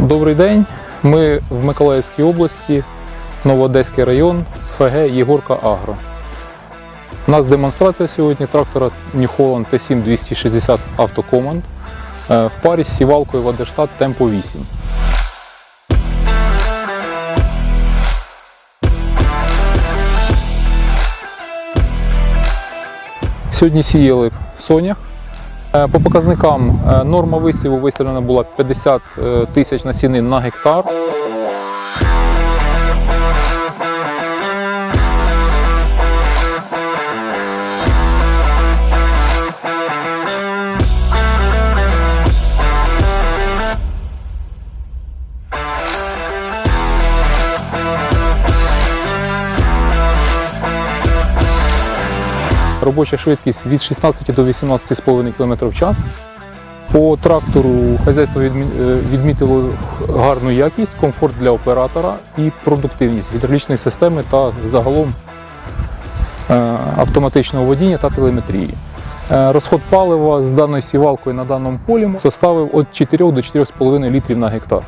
Добрий день. Ми в Миколаївській області, Новоодеський район, ФГ Єгорка Агро. У нас демонстрація сьогодні трактора New Holland T7 260 Автокоманд е, в парі з сівалкою Вадерштат Темпо 8. Сьогодні сіяли сонях. Е, По показникам е, норма висіву виставлена була 50 е, тисяч насінин на гектар. Робоча швидкість від 16 до 18,5 км в час. По трактору хазяйство е, відмітило гарну якість, комфорт для оператора і продуктивність гідравлічної системи та загалом е, автоматичного водіння та телеметрії. Е, Розход палива з даною сівалкою на даному полі составив від 4 до 4,5 літрів на гектар.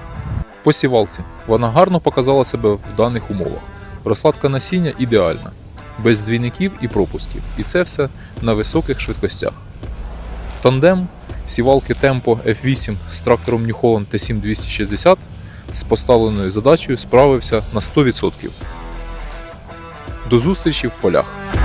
По сівалці вона гарно показала себе в даних умовах. Розкладка насіння ідеальна, без двійників і пропусків. І це все на високих швидкостях. Тандем сівалки Tempo F8 з трактором New Holland T7 260 з поставленою задачею справився на 100%. До зустрічі в полях.